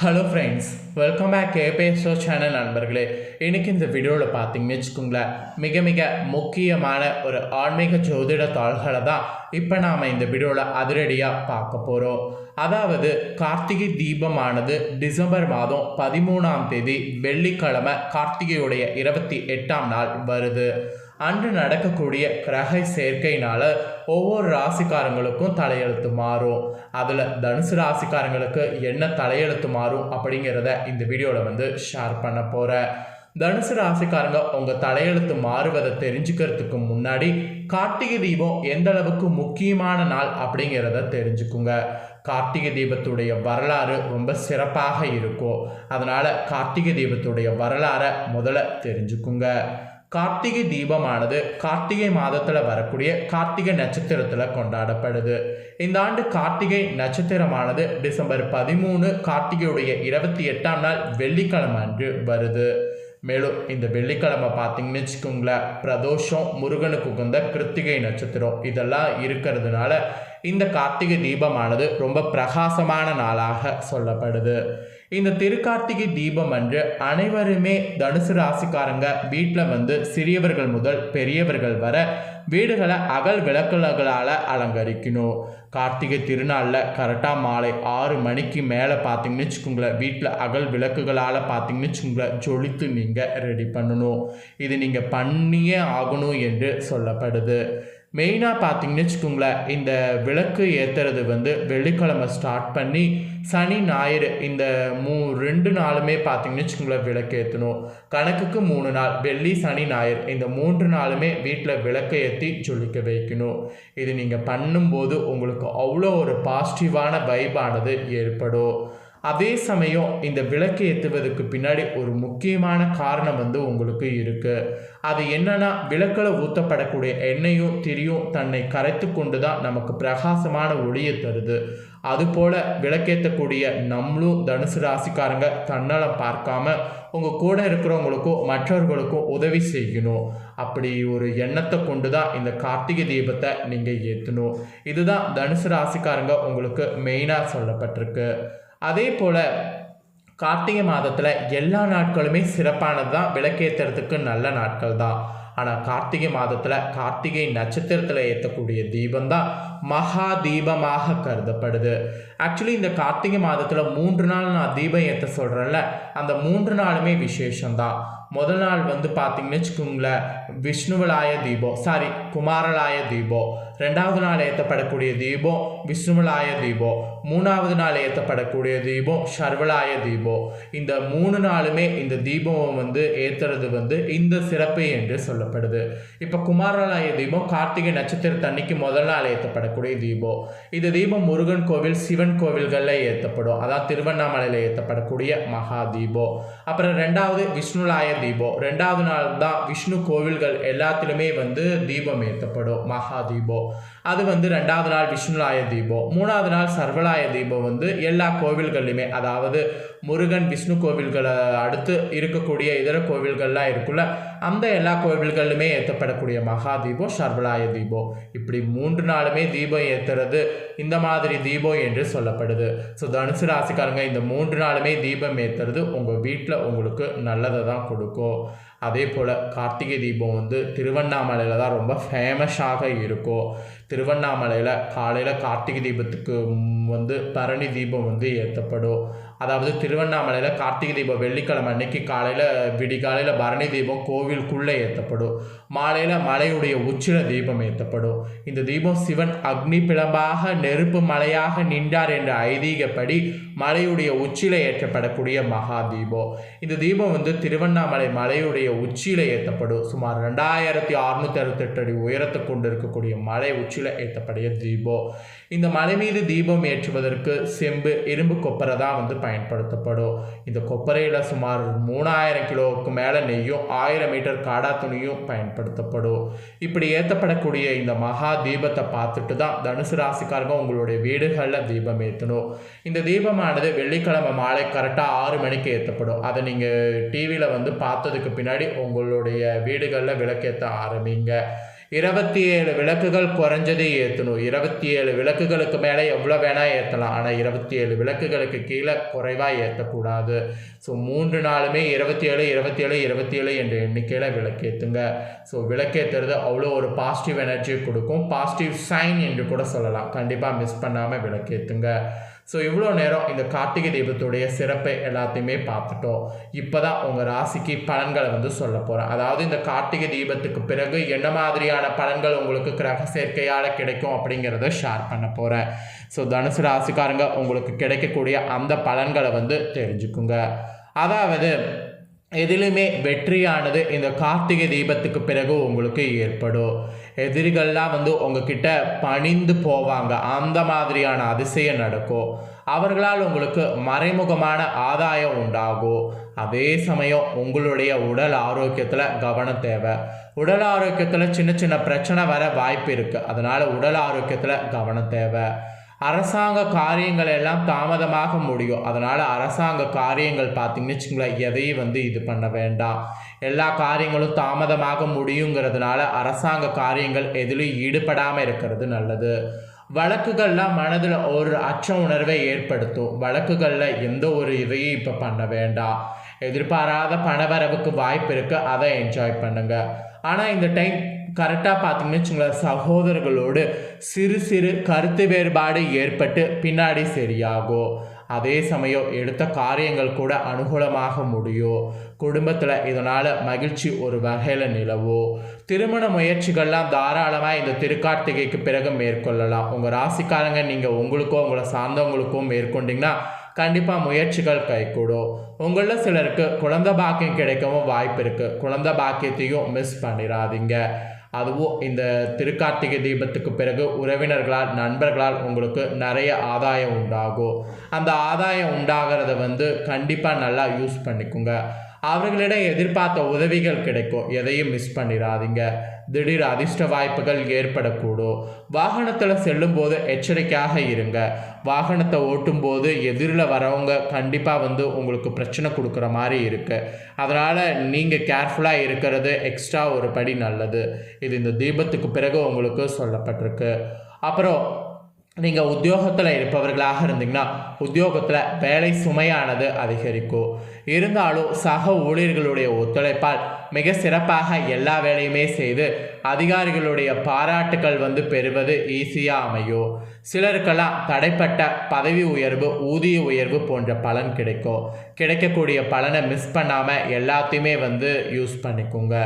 Hello friends welcome back KBSO channel நண்பர்களே. இன்றைக்கி இந்த வீடியோவில் பார்த்தீங்கன்னு வச்சுக்கோங்களேன் மிக மிக முக்கியமான ஒரு ஆன்மீக ஜோதிட தாள்களை தான் இப்போ நாம் இந்த வீடியோவில் அதிரடியாக பார்க்க போகிறோம் அதாவது கார்த்திகை தீபமானது டிசம்பர் மாதம் பதிமூணாம் தேதி வெள்ளிக்கிழமை கார்த்திகையுடைய இருபத்தி எட்டாம் நாள் வருது. அன்று நடக்கக்கூடிய கிரக சேர்க்கையினால ஒவ்வொரு ராசிக்காரங்களுக்கும் தலையெழுத்து மாறும். அதில் தனுசு ராசிக்காரங்களுக்கு என்ன தலையெழுத்து மாறும் அப்படிங்கிறத இந்த வீடியோவில் வந்து ஷேர் பண்ண போகிறேன் தனுசு ராசிக்காரங்க உங்கள் தலையெழுத்து மாறுவதை தெரிஞ்சுக்கிறதுக்கு முன்னாடி கார்த்திகை தீபம் எந்த அளவுக்கு முக்கியமான நாள் அப்படிங்கிறத தெரிஞ்சுக்குங்க. கார்த்திகை தீபத்துடைய வரலாறு ரொம்ப சிறப்பாக இருக்கும். அதனால் கார்த்திகை தீபத்துடைய வரலாறை முதல்ல தெரிஞ்சுக்குங்க. கார்த்திகை தீபமானது கார்த்திகை மாதத்தில் வரக்கூடிய கார்த்திகை நட்சத்திரத்தில் கொண்டாடப்படுது. இந்த ஆண்டு கார்த்திகை நட்சத்திரமானது டிசம்பர் பதிமூணு கார்த்திகையுடைய இருபத்தி எட்டாம் நாள் வெள்ளிக்கிழமை அன்று வருது. மேலும் இந்த வெள்ளிக்கிழமை பார்த்தீங்கன்னு வச்சுக்கோங்களேன் பிரதோஷம் முருகனுக்கு உகந்த கிருத்திகை நட்சத்திரம் இதெல்லாம் இருக்கிறதுனால இந்த கார்த்திகை தீபமானது ரொம்ப பிரகாசமான நாளாக சொல்லப்படுது. இந்த திருக்கார்த்திகை தீபம் அன்று அனைவருமே தனுசு ராசிக்காரங்க வீட்டில் வந்து சிறியவர்கள் முதல் பெரியவர்கள் வர வீடுகளை அகல் விளக்குகளால் அலங்கரிக்கணும். கார்த்திகை திருநாளில் கரெக்டாக மாலை ஆறு மணிக்கு மேலே பார்த்தீங்கன்னு வச்சுக்கோங்களேன். வீட்டில் அகல் விளக்குகளால் பார்த்தீங்கன்னு வச்சுக்கோங்களேன். ஜொலித்து நீங்கள் ரெடி பண்ணணும். இது நீங்கள் பண்ணியே ஆகணும் என்று சொல்லப்படுது. மெயினாக பார்த்தீங்கன்னு வச்சுக்கோங்களேன் இந்த விளக்கு ஏற்றுறது வந்து வெள்ளிக்கிழமை ஸ்டார்ட் பண்ணி சனி ஞாயிறு இந்த மூ ரெண்டு நாளுமே பார்த்தீங்கன்னு வச்சுக்கோங்களேன் விளக்கு ஏற்றணும் கணக்குக்கு மூணு நாள் வெள்ளி சனி ஞாயிறு இந்த மூன்று நாளுமே வீட்டில் விளக்கு ஏற்றி ஜொலிக்க வைக்கணும். இது நீங்கள் பண்ணும்போது உங்களுக்கு அவ்வளோ ஒரு பாசிட்டிவான வைபானது ஏற்படும். அதே சமயம் இந்த விளக்கு ஏற்றுவதற்கு பின்னாடி ஒரு முக்கியமான காரணம் வந்து உங்களுக்கு இருக்குது அது என்னன்னா விளக்கில் ஊற்றப்படக்கூடிய எண்ணெயும் திரியும் தன்னை கரைத்து கொண்டு தான் நமக்கு பிரகாசமான ஒளியை தருது. அதுபோல் விளக்கேற்றக்கூடிய நம்மளும் தனுசு ராசிக்காரங்க தன்னலம் பார்க்காம உங்கள் கூட இருக்கிறவங்களுக்கும் மற்றவர்களுக்கும் உதவி செய்யணும். அப்படி ஒரு எண்ணத்தை கொண்டு தான் இந்த கார்த்திகை தீபத்தை நீங்கள் ஏற்றணும் இதுதான் தனுசு ராசிக்காரங்க உங்களுக்கு மெயினாக சொல்லப்பட்டிருக்கு. அதே போல் கார்த்திகை மாதத்தில் எல்லா நாட்களுமே சிறப்பானது தான் விளக்கேற்றுறதுக்கு நல்ல நாட்கள் தான் ஆனால் கார்த்திகை மாதத்தில் கார்த்திகை நட்சத்திரத்தில் ஏற்றக்கூடிய தீபம் தான் மகா தீபமாக கருதப்படுது. ஆக்சுவலி இந்த கார்த்திகை மாதத்தில் மூன்று நாள் நான் தீபம் ஏற்ற சொல்கிறேன்ல அந்த மூன்று நாளுமே விசேஷம்தான். முதல் நாள் வந்து பார்த்தீங்கன்னு வச்சுக்கோங்களேன் விஷ்ணுவலாய தீபம் சாரி குமாரலாய தீபம் ரெண்டாவது நாள் ஏற்றப்படக்கூடிய தீபம் விஷ்ணுவலாய தீபம் மூணாவது நாள் ஏற்றப்படக்கூடிய தீபம் சர்வலாய தீபம் இந்த மூணு நாளுமே இந்த தீபம் வந்து ஏற்றுறது வந்து இந்த சிறப்பு என்று சொல்லப்படுது இப்போ குமாரலாய தீபம் கார்த்திகை நட்சத்திரத்தன்னைக்கு முதல் நாள் ஏற்றப்படக்கூடிய தீபம் இந்த தீபம் முருகன் கோவில் சிவன் கோவில்களில் ஏற்றப்படும் அதான் திருவண்ணாமலையில் ஏற்றப்படக்கூடிய மகா தீபம் அப்புறம் ரெண்டாவது விஷ்ணுலாய தீபம் ரெண்டாவது நாள் தான் விஷ்ணு கோவில் கோயில்கள் எல்லாத்திலுமே வந்து தீபம் ஏற்றப்படும் மகா தீபம் அது வந்து ரெண்டாவது நாள் விஷ்ணுலாய தீபம். மூணாவது நாள் சர்வலாய தீபம் வந்து எல்லா கோவில்கள்லையுமே அதாவது முருகன் விஷ்ணு கோவில்களை அடுத்து இருக்கக்கூடிய இதர கோவில்கள்லாம் இருக்குல்ல அந்த எல்லா கோவில்கள்லுமே ஏற்றப்படக்கூடிய மகா தீபம் சர்வலாய தீபம். இப்படி மூன்று நாளுமே தீபம் ஏற்றுறது இந்த மாதிரி தீபம் என்று சொல்லப்படுது. ஸோ தனுசு ராசிக்காரங்க இந்த மூன்று நாளுமே தீபம் ஏற்றுறது உங்கள் வீட்டில் உங்களுக்கு நல்லதை தான் கொடுக்கும். அதே போல் கார்த்திகை தீபம் வந்து திருவண்ணாமலையில் தான் ரொம்ப ஃபேமஸாக இருக்கும். திருவண்ணாமலையில் காலையில் கார்த்திகை தீபத்துக்கு வந்து பரணி தீபம் வந்து ஏற்றப்படும் அதாவது திருவண்ணாமலையில் கார்த்திகை தீபம் வெள்ளிக்கிழமை அன்னைக்கு காலையில் விடிகாலையில் பரணி தீபம் கோவிலுக்குள்ளே ஏற்றப்படும். மாலையில் மலையுடைய உச்சில தீபம் ஏற்றப்படும். இந்த தீபம் சிவன் அக்னி பிளம்பாக நெருப்பு மலையாக நின்றார் என்ற ஐதீகப்படி மலையுடைய உச்சில ஏற்றப்படக்கூடிய மகா தீபம். இந்த தீபம் வந்து திருவண்ணாமலை மலையுடைய உச்சியில் ஏற்றப்படும். சுமார் ரெண்டாயிரத்தி அறுநூத்தி அறுபத்தெட்டு அடி உயரத்தை கொண்டு இருக்கக்கூடிய மலை உச்சியில் ஏற்றப்படைய தீபம். இந்த மலை மீது தீபம் ஏற்றுவதற்கு செம்பு இரும்பு கொப்பரை தான் வந்து பயன்படுத்தப்படும். இந்த கொப்பரையில் சுமார் மூணாயிரம் கிலோவுக்கு மேலே நெய்யும் ஆயிரம் மீட்டர் காடா துணியும் பயன்படுத்தப்படும். இப்படி ஏற்றப்படக்கூடிய இந்த மகா தீபத்தை பார்த்துட்டு தான் தனுசு ராசிக்காரங்க உங்களுடைய வீடுகளில் தீபம் ஏற்றணும் இந்த தீபமானது வெள்ளிக்கிழமை மாலை கரெக்டாக ஆறு மணிக்கு ஏற்றப்படும் அதை நீங்கள் டிவியில் வந்து பார்த்ததுக்கு பின்னாடி உங்களுடைய வீடுகளில் விளக்கேற்ற ஆரம்பிங்க. இருபத்தி ஏழு விளக்குகள் குறைஞ்சது ஏற்றணும் இருபத்தி ஏழு விளக்குகளுக்கு மேலே எவ்வளோ வேணால் ஏற்றலாம் ஆனால் இருபத்தி ஏழு விளக்குகளுக்கு கீழே குறைவாக ஏற்றக்கூடாது ஸோ மூன்று நாளுமே இருபத்தி ஏழு இருபத்தி ஏழு இருபத்தி ஏழு என்ற எண்ணிக்கையில் விளக்கேற்றுங்க ஸோ விளக்கேற்றுறது அவ்வளோ ஒரு பாசிட்டிவ் எனர்ஜி கொடுக்கும். பாசிட்டிவ் சைன் என்று கூட சொல்லலாம். கண்டிப்பாக மிஸ் பண்ணாமல் விளக்கேற்றுங்க ஸோ இவ்வளோ நேரம் இந்த கார்த்திகை தீபத்துடைய சிறப்பை எல்லாத்தையுமே பார்த்துட்டோம். இப்போ தான் உங்கள் ராசிக்கு பலன்களை வந்து சொல்ல போகிறேன் அதாவது இந்த கார்த்திகை தீபத்துக்கு பிறகு என்ன மாதிரியான பலன்கள் உங்களுக்கு கிரக சேர்க்கையால் கிடைக்கும் அப்படிங்கிறத ஷேர் பண்ண போகிறேன் ஸோ தனுசு ராசிக்காரங்க உங்களுக்கு கிடைக்கக்கூடிய அந்த பலன்களை வந்து தெரிஞ்சுக்குங்க. அதாவது எதிலுமே வெற்றியானது இந்த கார்த்திகை தீபத்துக்கு பிறகு உங்களுக்கு ஏற்படும். எதிரிகள்லாம் வந்து உங்ககிட்ட பணிந்து போவாங்க. அந்த மாதிரியான அதிசயம் நடக்கும் அவர்களால் உங்களுக்கு மறைமுகமான ஆதாயம் உண்டாகும் அதே சமயம் உங்களுடைய உடல் ஆரோக்கியத்தில் கவனம் தேவை. உடல் ஆரோக்கியத்தில் சின்ன சின்ன பிரச்சனை வர வாய்ப்பு இருக்குது அதனால் உடல் ஆரோக்கியத்தில் கவனம் தேவை. அரசாங்க காரியங்கள் எல்லாம் தாமதமாக முடியும். அதனால் அரசாங்க காரியங்கள் பார்த்திங்கன்னு வச்சுங்களேன் எதையும் வந்து இது பண்ண வேண்டாம். எல்லா காரியங்களும் தாமதமாக முடியுங்கிறதுனால அரசாங்க காரியங்கள் எதிலும் ஈடுபடாமல் இருக்கிறது நல்லது. வழக்குகள்லாம் மனதில் ஒரு அச்ச உணர்வை ஏற்படுத்தும். வழக்குகளில் எந்த ஒரு இதையும் இப்போ பண்ண வேண்டாம். எதிர்பாராத பணவரவுக்கு வாய்ப்பு இருக்குது அதை என்ஜாய் பண்ணுங்கள் ஆனால் இந்த டைம் கரெக்டாக பார்த்தீங்கன்னு வச்சுங்களேன் சகோதரர்களோடு சிறு சிறு கருத்து வேறுபாடு ஏற்பட்டு பின்னாடி சரியாகும் அதே சமயம் எடுத்த காரியங்கள் கூட அனுகூலமாக முடியும் குடும்பத்தில் இதனால் மகிழ்ச்சி ஒரு வகையில் நிலவும் திருமண முயற்சிகள்லாம் தாராளமாக இந்த திருக்கார்த்திகைக்கு பிறகு மேற்கொள்ளலாம். உங்கள் ராசிக்காரங்க நீங்கள் உங்களுக்கோ உங்களை சார்ந்தவங்களுக்கும் மேற்கொண்டிங்கன்னா கண்டிப்பாக முயற்சிகள் கைகூடும். உங்களில் சிலருக்கு குழந்த பாக்கியம் கிடைக்கவும் வாய்ப்பு இருக்குது குழந்த பாக்கியத்தையும் மிஸ் பண்ணிடாதீங்க அதுவும் இந்த திருக்கார்த்திகை தீபத்துக்கு பிறகு உறவினர்களால் நண்பர்களால் உங்களுக்கு நிறைய ஆதாயம் உண்டாகும் அந்த ஆதாயம் உண்டாகிறத வந்து கண்டிப்பாக நல்லா யூஸ் பண்ணிக்கோங்க. அவர்களிடம் எதிர்பார்த்த உதவிகள் கிடைக்கும். எதையும் மிஸ் பண்ணிடாதீங்க திடீர் அதிர்ஷ்ட வாய்ப்புகள் ஏற்படக்கூடும் வாகனத்தில் செல்லும்போது எச்சரிக்கையாக இருங்க. வாகனத்தை ஓட்டும்போது எதிரில் வரவங்க கண்டிப்பாக வந்து உங்களுக்கு பிரச்சனை கொடுக்குற மாதிரி இருக்குது அதனால் நீங்கள் கேர்ஃபுல்லாக இருக்கிறது எக்ஸ்ட்ரா ஒரு படி நல்லது. இது இந்த தீபத்துக்கு பிறகு உங்களுக்கு சொல்லப்பட்டிருக்கு. அப்புறம் நீங்கள் உத்தியோகத்தில் இருப்பவர்களாக இருந்தீங்கன்னா உத்தியோகத்தில் வேலை சுமையானது அதிகரிக்கும். இருந்தாலும் சக ஊழியர்களுடைய ஒத்துழைப்பால் மிக சிறப்பாக எல்லா வேலையுமே செய்து அதிகாரிகளுடைய பாராட்டுக்கள் வந்து பெறுவது ஈஸியாக அமையும். சிலருக்கெல்லாம் தடைப்பட்ட பதவி உயர்வு ஊதிய உயர்வு போன்ற பலன் கிடைக்கும். கிடைக்கக்கூடிய பலனை மிஸ் பண்ணாமல் எல்லாத்தையுமே வந்து யூஸ் பண்ணிக்கோங்க.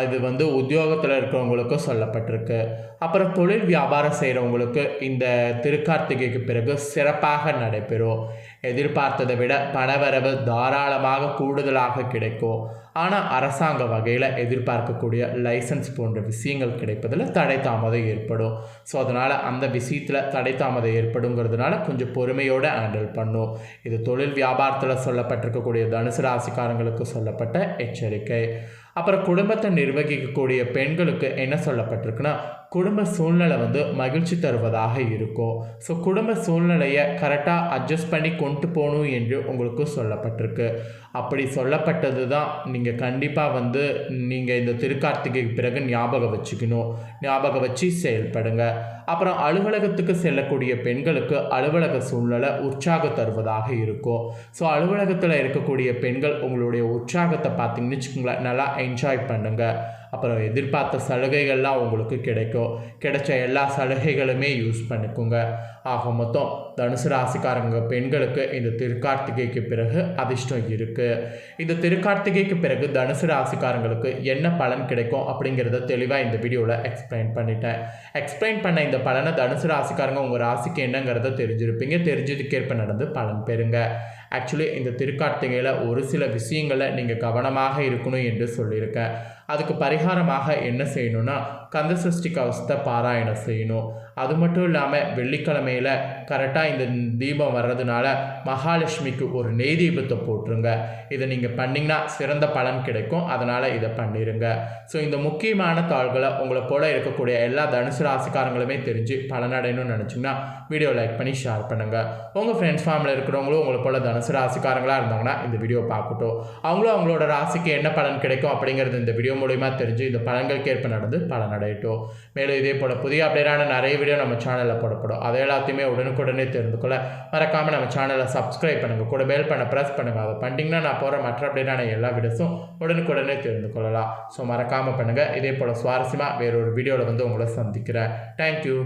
அது வந்து உத்தியோகத்தில் இருக்கிறவங்களுக்கும் சொல்லப்பட்டிருக்கு. அப்புறம் தொழில் வியாபாரம் செய்கிறவங்களுக்கு இந்த திருக்கார்த்திகைக்கு பிறகு சிறப்பாக நடைபெறும். எதிர்பார்த்ததை விட பணவரவு தாராளமாக கூடுதலாக கிடைக்கும். ஆனால் அரசாங்க வகையில் எதிர்பார்க்கக்கூடிய லைசன்ஸ் போன்ற விஷயங்கள் கிடைப்பதில் தடை தாமதம் ஏற்படும். ஸோ அதனால் அந்த விஷயத்தில் தடை தாமதம் ஏற்படுங்கிறதுனால கொஞ்சம் பொறுமையோடு ஹேண்டில் பண்ணும். இது தொழில் வியாபாரத்தில் சொல்லப்பட்டிருக்கக்கூடிய தனுசு ராசிக்காரங்களுக்கு சொல்லப்பட்ட எச்சரிக்கை. அப்புறம் குடும்பத்தை நிர்வகிக்கக்கூடிய பெண்களுக்கு என்ன சொல்லப்பட்டிருக்குன்னா குடும்ப சூழ்நிலை வந்து மகிழ்ச்சி தருவதாக இருக்கும் ஸோ குடும்ப சூழ்நிலையை கரெக்டாக அட்ஜஸ்ட் பண்ணி கொண்டு போகணும் என்று உங்களுக்கு சொல்லப்பட்டிருக்கு. அப்படி சொல்லப்பட்டது தான் நீங்கள் கண்டிப்பாக வந்து நீங்கள் இந்த திருக்கார்த்திகைக்கு பிறகு ஞாபகம் வச்சுக்கணும். ஞாபகம் வச்சு செயல்படுங்க. அப்புறம் அலுவலகத்துக்கு செல்லக்கூடிய பெண்களுக்கு அலுவலக சூழ்நிலை உற்சாகம் தருவதாக இருக்கும் ஸோ அலுவலகத்தில் இருக்கக்கூடிய பெண்கள் உங்களுடைய உற்சாகத்தை பார்த்தீங்கன்னு வச்சுக்கோங்களேன் நல்லா என்ஜாய் பண்ணுங்கள் அப்புறம் எதிர்பார்த்த சலுகைகள்லாம் உங்களுக்கு கிடைக்கும். கிடைச்ச எல்லா சலுகைகளுமே யூஸ் பண்ணிக்கோங்க. ஆக மொத்தம் தனுசு ராசிக்காரங்க பெண்களுக்கு இந்த திருக்கார்த்திகைக்கு பிறகு அதிர்ஷ்டம் இருக்குது இந்த திருக்கார்த்திகைக்கு பிறகு தனுசு ராசிக்காரங்களுக்கு என்ன பலன் கிடைக்கும் அப்படிங்கிறத தெளிவாக இந்த வீடியோவில் எக்ஸ்பிளைன் பண்ணிட்டேன். எக்ஸ்பிளைன் பண்ண இந்த பலனை தனுசு ராசிக்காரங்க உங்கள் ராசிக்கு என்னங்கிறத தெரிஞ்சிருப்பீங்க. தெரிஞ்சதுக்கேற்ப நடந்து பலன் பெறுங்க. ஆக்சுவலி இந்த திருக்கார்த்திகையில் ஒரு சில விஷயங்களில் நீங்கள் கவனமாக இருக்கணும் என்று சொல்லியிருக்கேன். அதுக்கு பரிகாரமாக என்ன செய்யணும்னா கந்த சஷ்டி கவசத்தை பாராயணம் செய்யணும். அது மட்டும் இல்லாமல் வெள்ளிக்கிழமையில் கரெக்டாக இந்த தீபம் வர்றதுனால மகாலட்சுமிக்கு ஒரு நெய் தீபத்தை போட்டுருங்க. இதை நீங்கள் பண்ணிங்கன்னா சிறந்த பலன் கிடைக்கும். அதனால் இதை பண்ணிடுங்க ஸோ இந்த முக்கியமான தாள்களை உங்களை போல இருக்கக்கூடிய எல்லா தனுசு ராசிக்காரங்களுமே தெரிஞ்சு பலனடையணும்னு நினச்சிங்கன்னா வீடியோ லைக் பண்ணி ஷேர் பண்ணுங்கள் உங்கள் ஃப்ரெண்ட்ஸ் ஃபேமிலியில் இருக்கிறவங்களும் உங்களை போல தனுசு ராசிக்காரங்களாக இருந்தாங்கன்னா இந்த வீடியோ பார்க்கட்டும். அவங்களும் அவங்களோட ராசிக்கு என்ன பலன் கிடைக்கும் அப்படிங்கிறது இந்த வீடியோ மூலிமா தெரிஞ்சு இந்த பலன்களுக்கு ஏற்ப நடந்து அடையட்டும் மேலும் இதே போல் புதிய அப்டேட்டான நிறைய வீடியோ நம்ம சேனலில் போடப்படும். அதை எல்லாத்தையுமே உடனுக்குடனே தெரிந்து கொள்ள மறக்காமல் நம்ம சேனலை சப்ஸ்கிரைப் பண்ணுங்கள் கூட பெல் பண்ண ப்ரெஸ் பண்ணுங்கள் அதை பண்ணிட்டீங்கன்னா நான் போகிற மற்ற அப்டேட்டான எல்லா வீடியோஸும் உடனுக்குடனே தெரிந்து கொள்ளலாம். ஸோ மறக்காமல் பண்ணுங்கள் இதே போல் சுவாரஸ்யமாக வேறொரு வீடியோவில் வந்து உங்களை சந்திக்கிறேன். தேங்க்யூ